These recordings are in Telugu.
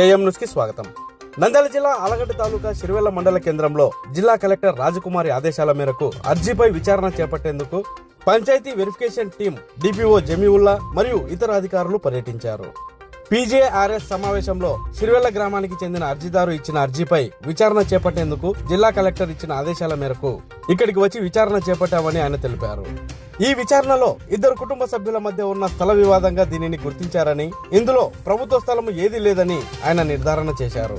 ఏఎం న్యూస్కి స్వాగతం. నంద్యాల జిల్లా ఆలగడ్డ తాలూకా సిరివెల్ల మండల కేంద్రంలో జిల్లా కలెక్టర్ రాజకుమారి ఆదేశాల మేరకు అర్జీపై విచారణ చేపట్టేందుకు panchayat verification team DPO Jamiulla మరియు ఇతర అధికారులు పర్యటించారు. పీజేఆర్ఎస్ సమావేశంలో సిరివెల్ల గ్రామానికి చెందిన అర్జీదారు ఇచ్చిన అర్జీపై విచారణ చేపట్టేందుకు జిల్లా కలెక్టర్ ఇచ్చిన ఆదేశాల మేరకు ఇక్కడికి వచ్చి విచారణ చేపట్టామని ఆయన తెలిపారు. ఈ విచారణలో ఇద్దరు కుటుంబ సభ్యుల మధ్య ఉన్న స్థల వివాదంగా దీనిని గుర్తించారని ఇందులో ప్రభుత్వ స్థలం ఏదీ లేదని ఆయన నిర్ధారణ చేశారు.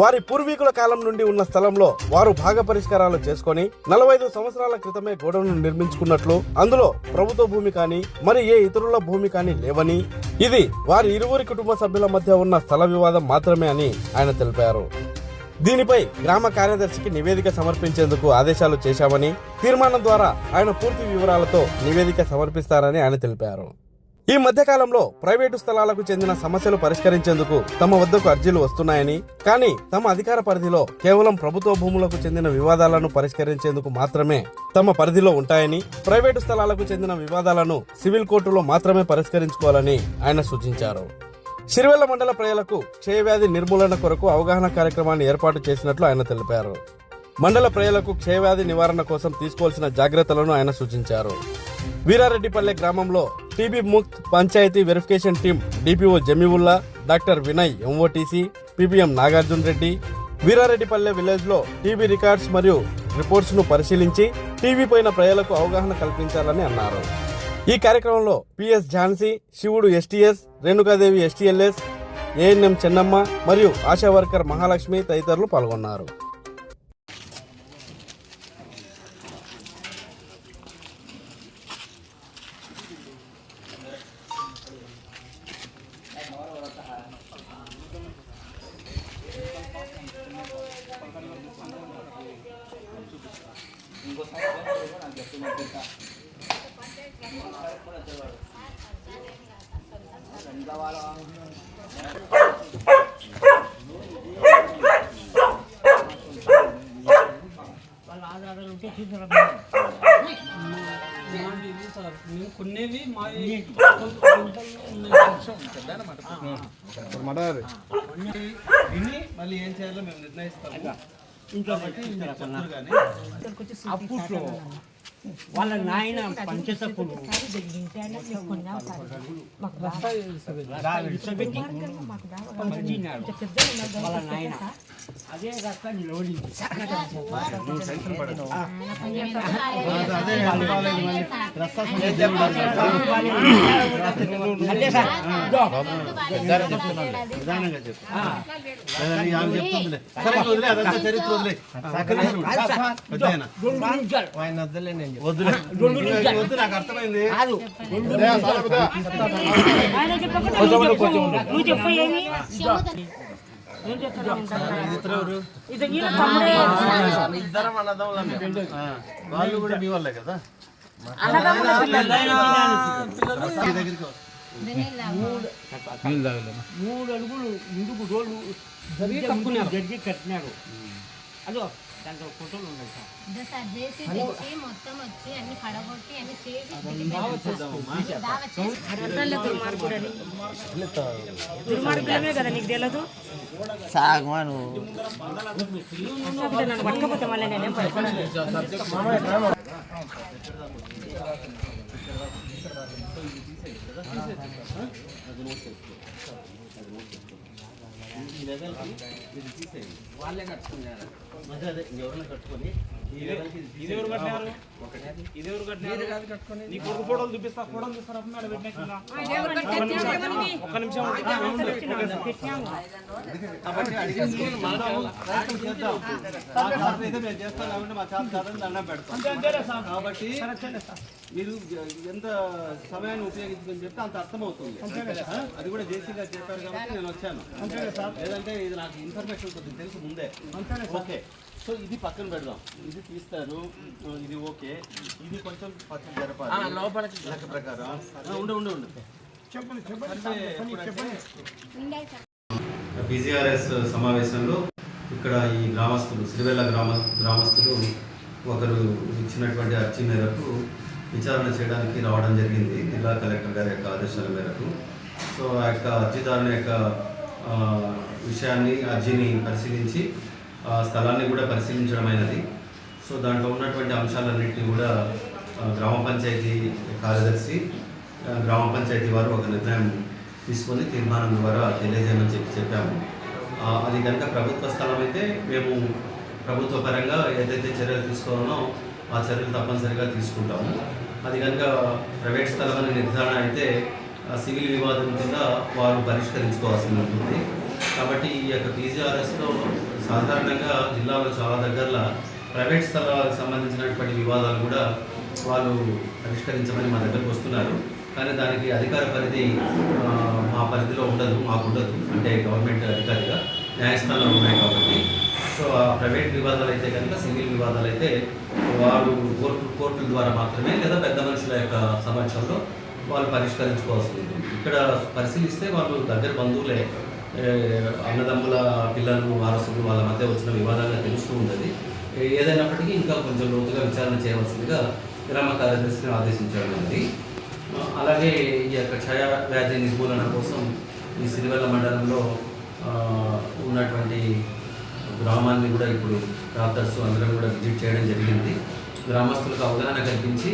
వారి పూర్వీకుల కాలం నుండి ఉన్న స్థలంలో వారు భాగ పరిష్కారాలు చేసుకొని నలభై ఐదు సంవత్సరాల క్రితమే గోడను నిర్మించుకున్నట్లు అందులో ప్రభుత్వ భూమి కానీ మరి ఏ ఇతరుల భూమి కానీ లేవని ఇది వారి ఇరువురి కుటుంబ సభ్యుల మధ్య ఉన్న స్థల వివాదం మాత్రమే అని ఆయన తెలిపారు. దీనిపై గ్రామ కార్యదర్శికి నివేదిక సమర్పించేందుకు ఆదేశాలు చేశామని తీర్మానం ద్వారా ఆయన పూర్తి వివరాలతో నివేదిక సమర్పిస్తారని ఆయన తెలిపారు. ఈ మధ్యకాలంలో ప్రైవేటు స్థలాలకు చెందిన సమస్యలు పరిష్కరించేందుకు తమ వద్దకు అర్జీలు వస్తున్నాయని కానీ తమ అధికార పరిధిలో కేవలం ప్రభుత్వ భూములకు చెందిన వివాదాలను పరిష్కరించేందుకు మాత్రమే తమ పరిధిలో ఉంటాయని ప్రైవేటు స్థలాలకు చెందిన వివాదాలను సివిల్ కోర్టులో మాత్రమే పరిష్కరించుకోవాలని ఆయన సూచించారు. సిరివెల్ల మండల ప్రజలకు క్షయవ్యాధి నిర్మూలన కొరకు అవగాహన కార్యక్రమాన్ని ఏర్పాటు చేసినట్లు ఆయన తెలిపారు. మండల ప్రజలకు క్షయవ్యాధి నివారణ కోసం తీసుకోవాల్సిన జాగ్రత్తలను ఆయన సూచించారు. వీరారెడ్డిపల్లె గ్రామంలో TB Mukt panchayat verification team DPO Jamiulla doctor Vinay MOTC PPM Nagarjun Reddy Veerareddipalle విలేజ్లో టీబీ రికార్డ్స్ మరియు రిపోర్ట్స్ను పరిశీలించి టీవీ పైన ప్రజలకు అవగాహన కల్పించాలని అన్నారు. ఈ కార్యక్రమంలో PS Jhansi Shivudu STS Renukadevi STLS ANM Chennamma మరియు ఆశా వర్కర్ మహాలక్ష్మి తదితరులు పాల్గొన్నారు. మాది ఇది సార్ మేము కొనేవి మా విని మళ్ళీ ఏం చేయాలో మేము నిర్ణయిస్తాము. కానీ అప్పట్లో వాళ్ళ నాయన పంచినాడు వాళ్ళ నాయన. అదే వదిలే అదంతా చరిత్ర వదిలే. ఆయన వద్దులే నేను వాళ్ళు కూడా మీ వాళ్ళే కదా. మూడు అడుగులు ముందుకు కట్టుకున్నారు. జడ్జి కట్టినాడు అదో దాంట్లో ఫోటోలు ఉన్నాయి సార్. ఇదో సార్ జేసీ తెచ్చి మొత్తం వచ్చి అన్ని పడగొట్టి అన్ని చేసి కదా నీకు తెలియదు నన్ను పట్టకపోతే మళ్ళీ నేనేం ఈ పడుకోను వాళ్ళే కట్టుకున్నారు అదే అదే ఎవరైనా కట్టుకొని నీ కొడుకు ఫోటోలు చూపిస్తా ఫోటోలు చూస్తారా? మేడం పెట్టినా ఒక్క నిమిషం చేస్తాం కాబట్టి మా చేత కాదని దండం పెడతాం. కాబట్టి మీరు ఎంత సమయాన్ని ఉపయోగించుకొని చెప్తే అంత అర్థమవుతుంది? అది కూడా జేసీ గారు చెప్పారు కాబట్టి నేను వచ్చాను. లేదంటే ఇది నాకు ఇన్ఫర్మేషన్ కొద్దిగా తెలుసు ముందే. ఓకే. సో ఇది పక్కన పెడదాం. ఇది తీస్తారు. ఇది ఓకే. ఇది కొంచెం పక్కన జరపాలి. లోపలికి లెక్క ప్రకారం. ఉండు ఉండు ఉండు. పీజీఆర్ఎస్ సమావేశంలో ఇక్కడ ఈ గ్రామస్తులు సిరివెల్ల గ్రామ గ్రామస్తులు ఒకరు ఇచ్చినటువంటి అర్జీ మేరకు విచారణ చేయడానికి రావడం జరిగింది. జిల్లా కలెక్టర్ గారి యొక్క ఆదేశాల మేరకు. సో ఆ యొక్క అర్జీదారుని యొక్క ఆ, విషయాన్ని అర్జీని పరిశీలించి స్థలాన్ని కూడా పరిశీలించడమైనది. సో దాంట్లో ఉన్నటువంటి అంశాలన్నింటినీ కూడా గ్రామ పంచాయతీ కార్యదర్శి గ్రామ పంచాయతీ వారు ఒక నిర్ణయం తీసుకొని తీర్మానం ద్వారా తెలియజేయమని చెప్పి చెప్పాము. అది కనుక ప్రభుత్వ స్థలం అయితే మేము ప్రభుత్వ పరంగా ఏదైతే చర్యలు తీసుకోవాలో ఆ చర్యలు తప్పనిసరిగా తీసుకుంటాము. అది కనుక ప్రైవేట్ స్థలం అనే నిర్ధారణ అయితే ఆ సివిల్ వివాదం కింద వారు పరిష్కరించుకోవాల్సి ఉంటుంది. కాబట్టి ఈ యొక్క పీజీఆర్ఎస్లో సాధారణంగా జిల్లాలో చాలా దగ్గరలో ప్రైవేట్ స్థలాలకు సంబంధించినటువంటి వివాదాలు కూడా వాళ్ళు పరిష్కరించమని మా దగ్గరకు వస్తున్నారు. కానీ దానికి అధికార పరిధి మా పరిధిలో ఉండదు మాకు ఉండదు. అంటే గవర్నమెంట్ అధికారిగా న్యాయస్థానాలు ఉన్నాయి కాబట్టి. సో ఆ ప్రైవేట్ వివాదాలు అయితే కనుక సింగిల్ వివాదాలు అయితే వారు కోర్టు కోర్టుల ద్వారా మాత్రమే లేదా పెద్ద మనుషుల యొక్క సమక్షంలో వాళ్ళు పరిష్కరించుకోవాల్సి ఉంటుంది. ఇక్కడ పరిశీలిస్తే వాళ్ళు దగ్గర బంధువులే. అన్నదమ్ముల పిల్లలు వారసులు వాళ్ళ మధ్య వచ్చిన వివాదాలుగా తెలుస్తూ ఉంటుంది. ఏదైనప్పటికీ ఇంకా కొంచెం లోతుగా విచారణ చేయవలసిందిగా గ్రామ కార్యదర్శిని ఆదేశించడం అనేది అలాగే ఈ యొక్క క్షయ వ్యాధి నిర్మూలన కోసం ఈ సిరివెల్ల మండలంలో ఉన్నటువంటి గ్రామాన్ని కూడా ఇప్పుడు డాక్టర్స్ అందరం కూడా విజిట్ చేయడం జరిగింది. గ్రామస్తులకు అవగాహన కల్పించి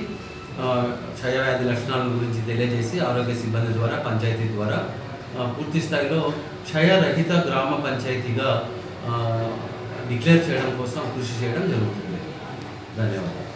ఆ, క్షయవ్యాధి లక్షణాల గురించి తెలియజేసి ఆరోగ్య సిబ్బంది ద్వారా పంచాయతీ ద్వారా పూర్తి స్థాయిలో క్షయరహిత గ్రామ పంచాయతీగా డిక్లేర్ చేయడం కోసం కృషి చేయడం జరుగుతుంది. ధన్యవాదాలు.